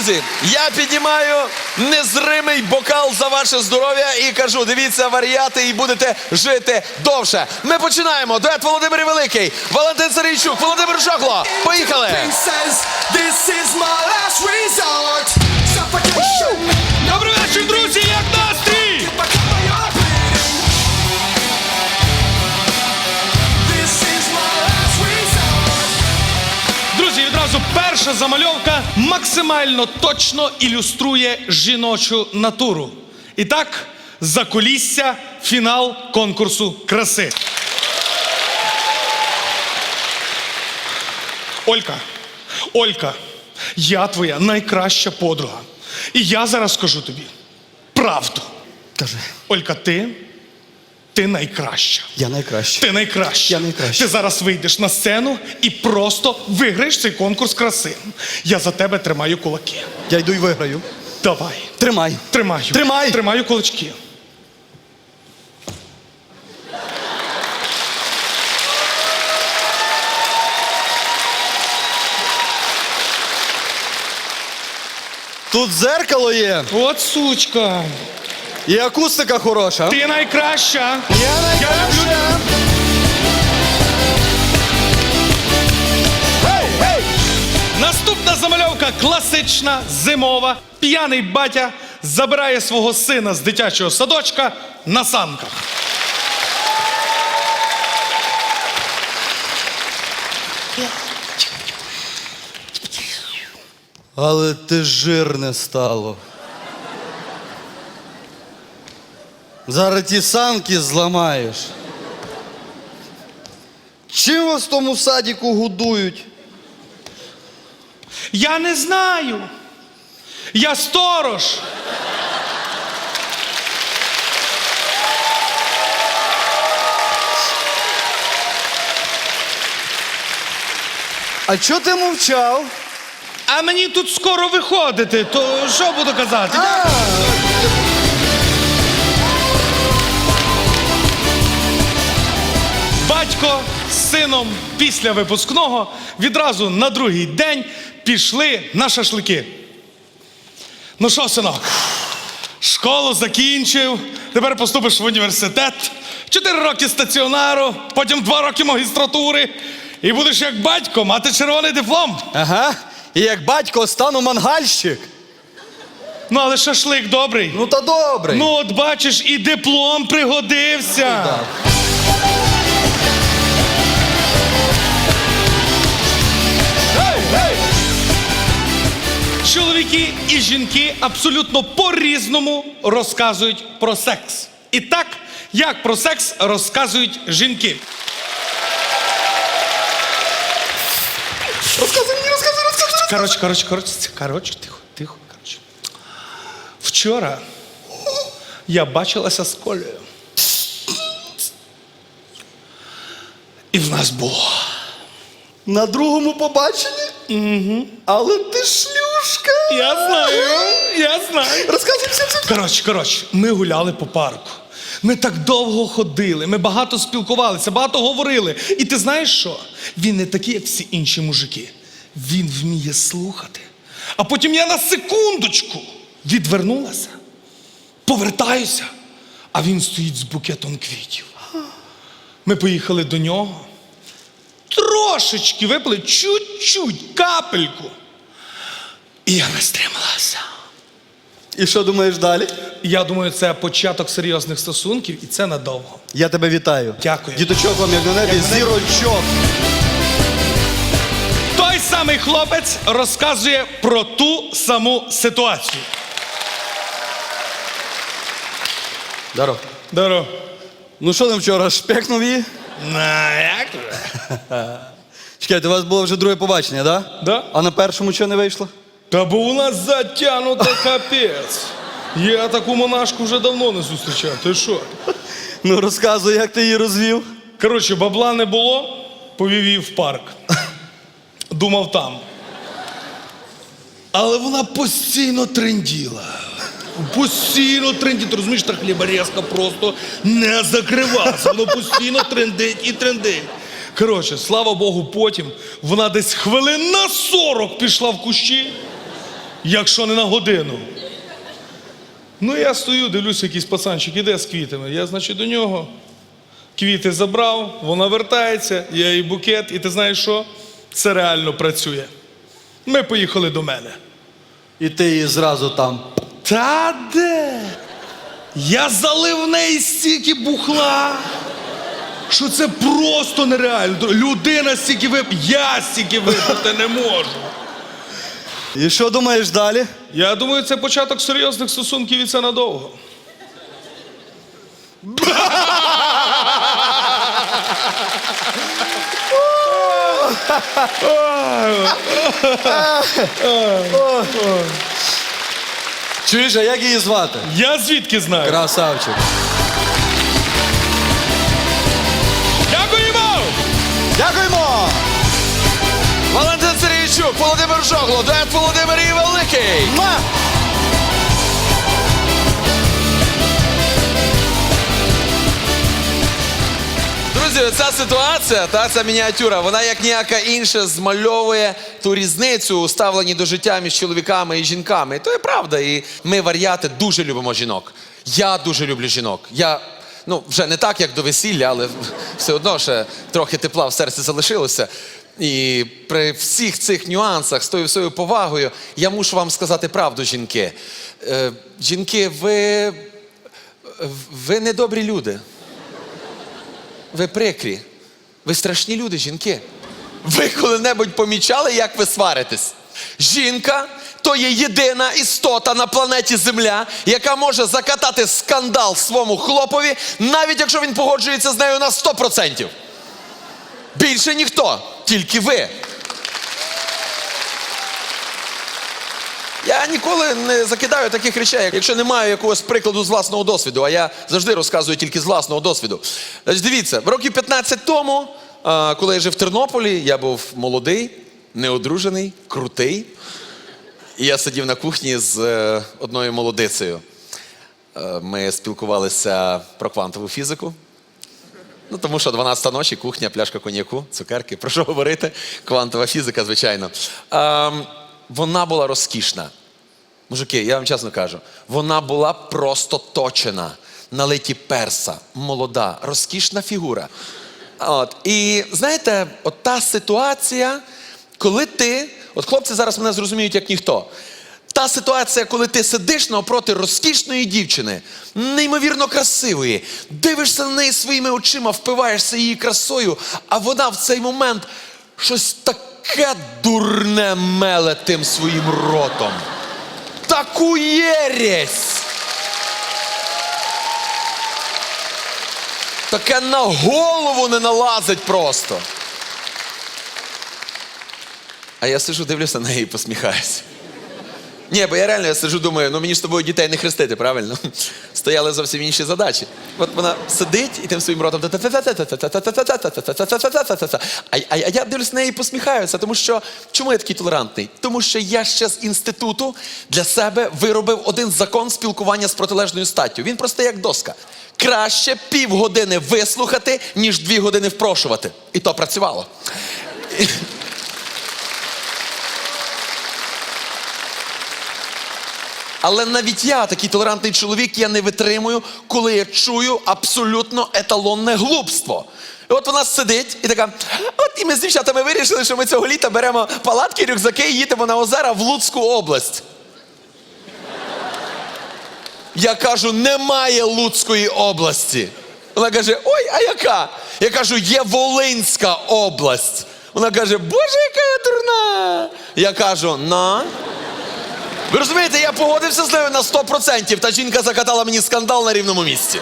Друзі, я піднімаю незримий бокал за ваше здоров'я і кажу: дивіться варіати і будете жити довше. Ми починаємо. Дует Володимир Великий, Валентин Сарійчук, Володимир Жогло. Поїхали! Добрий вечір, друзі! Перша замальовка максимально точно ілюструє жіночу натуру. І так, закулісся, фінал конкурсу краси. Олька, Олька, я твоя найкраща подруга. І я зараз скажу тобі правду. Кажи, Олька, ти, ти найкраща. я найкращий. Ти найкраща. Я найкраща. Ти зараз вийдеш на сцену і просто виграєш цей конкурс краси. Я за тебе тримаю кулаки. Я йду й виграю. Давай. Тримай. Тримаю. Тримай. Тримаю кулачки. Тут дзеркало є От сучка. І акустика хороша. Ти найкраща. Я Я найкраща. Гей, гей! Наступна замальовка класична, зимова. П'яний батя забирає свого сина з дитячого садочка на санках. Але ти жирне стало. Зараз ті санки зламаєш. Чим вас в тому садіку годують? Я не знаю. Я сторож. А чого ти мовчав? А мені тут скоро виходити, то що буду казати? А, Батько з сином після випускного відразу на другий день пішли на шашлики. Ну що, синок, школу закінчив, тепер поступиш в університет, чотири роки стаціонару, потім два роки магістратури. І будеш як батько мати червоний диплом. Ага. І як батько стану мангальщик. Ну, але шашлик добрий. Ну та добре. Ну, от бачиш, і диплом пригодився. так. Чоловіки і жінки абсолютно по-різному розказують про секс. І так, як про секс розказують жінки. Розказуй мені, розказуй, розказуй. Коротше, коротше, коротше, коротше, тихо, тихо, коротше. Вчора я бачилася з Колею. І в нас було. На другому побаченні? Угу. Але ти шлюшка. Я знаю, я знаю. Розказуй все, все. Коротше, коротше, ми гуляли по парку. Ми так довго ходили, ми багато спілкувалися, багато говорили. І ти знаєш що? Він не такий, як всі інші мужики. Він вміє слухати. А потім я на секундочку відвернулася, повертаюся, а він стоїть з букетом квітів. Ми поїхали до нього. Трошечки випили, чуть-чуть, капельку. І я не стрималася. І що думаєш далі? Я думаю, це початок серйозних стосунків, і це надовго. Я тебе вітаю. Дякую. Діточок вам як на небі, Як на небі. зірочок. Той самий хлопець розказує про ту саму ситуацію. Даро. Даро. Ну що там вчора, шпекнув її? На як? Чекайте, у вас було вже друге побачення, так? Да? Да. А на першому чого не вийшло? Та бо у нас затягнуто капець. Я таку монашку вже давно не зустрічав. Ти що? Ну розказуй, як ти її розвів. Коротше, бабла не було, повів її в парк. Думав там. Але вона постійно тренділа. Постійно трендить. Розумієш, та хліборезка просто не закривалася. Воно постійно трендить і трендить. Коротше, слава Богу, потім вона десь хвилин на 40 пішла в кущі якщо не на годину. Ну, я стою, дивлюся, якийсь пацанчик іде з квітами. Я, значить, до нього квіти забрав, вона вертається, я їй букет, і ти знаєш що? Це реально працює. Ми поїхали до мене. І ти її зразу там. Та де? Я залив в неї стільки бухла, що це просто нереально. Людина стільки вип... Я стільки випити не можу. І що думаєш далі? Я думаю, це початок серйозних стосунків і це надовго. Чуєш, а як її звати? Я звідки знаю? Красавчик. Дякуємо! Дякуємо! Валентин Володимир Жогло, дует Володимир і Великий. Ма! Друзі, ця ситуація, та ця мініатюра, вона як ніяка інша змальовує ту різницю у ставленні до життя між чоловіками і жінками. І то є правда. І ми, варіати, дуже любимо жінок. Я дуже люблю жінок. Я ну вже не так, як до весілля, але все одно ще трохи тепла в серці залишилося. І при всіх цих нюансах, з тою всією повагою, я мушу вам сказати правду, жінки. Е, жінки, ви, ви недобрі люди. Ви прикрі. Ви страшні люди, жінки. Ви коли-небудь помічали, як ви сваритесь? Жінка то є єдина істота на планеті Земля, яка може закатати скандал своєму хлопові, навіть якщо він погоджується з нею на 100%. Більше ніхто, тільки ви. Я ніколи не закидаю таких речей, якщо не маю якогось прикладу з власного досвіду, а я завжди розказую тільки з власного досвіду. Значить, дивіться, років 15 тому, коли я жив в Тернополі, я був молодий, неодружений, крутий. І я сидів на кухні з е, одною молодицею. Е, Ми спілкувалися про квантову фізику. Ну, тому що 12 ночі, кухня, пляшка коньяку, цукерки. Про що говорити? Квантова фізика, звичайно. Ем, вона була розкішна. Мужики, я вам чесно кажу, вона була просто точена, налиті перса, молода, розкішна фігура. От. І знаєте, от та ситуація, коли ти, от хлопці зараз мене зрозуміють як ніхто. Та ситуація, коли ти сидиш навпроти розкішної дівчини, неймовірно красивої, дивишся на неї своїми очима, впиваєшся її красою, а вона в цей момент щось таке дурне меле тим своїм ротом. Таку єресь! Таке на голову не налазить просто. А я сижу, дивлюся на неї і посміхаюся. Ні, бо я реально я сижу, думаю, ну мені ж тобою дітей не хрестити, правильно? Стояли зовсім інші задачі. От вона сидить і тим своїм ротом. А я дивлюсь на неї і посміхаюся, тому що чому я такий толерантний? Тому що я ще з інституту для себе виробив один закон спілкування з протилежною статтю. Він просто як доска. Краще півгодини вислухати, ніж дві години впрошувати. І то працювало. Але навіть я, такий толерантний чоловік, я не витримую, коли я чую абсолютно еталонне глупство. І от вона сидить і така: от і ми з дівчатами вирішили, що ми цього літа беремо палатки, рюкзаки і їдемо на озера в Луцьку область. Я кажу, немає Луцької області. Вона каже: Ой, а яка? Я кажу, є Волинська область. Вона каже, Боже, яка я дурна. Я кажу, на. Ви розумієте, я погодився з нею на 100%, та жінка закатала мені скандал на рівному місці.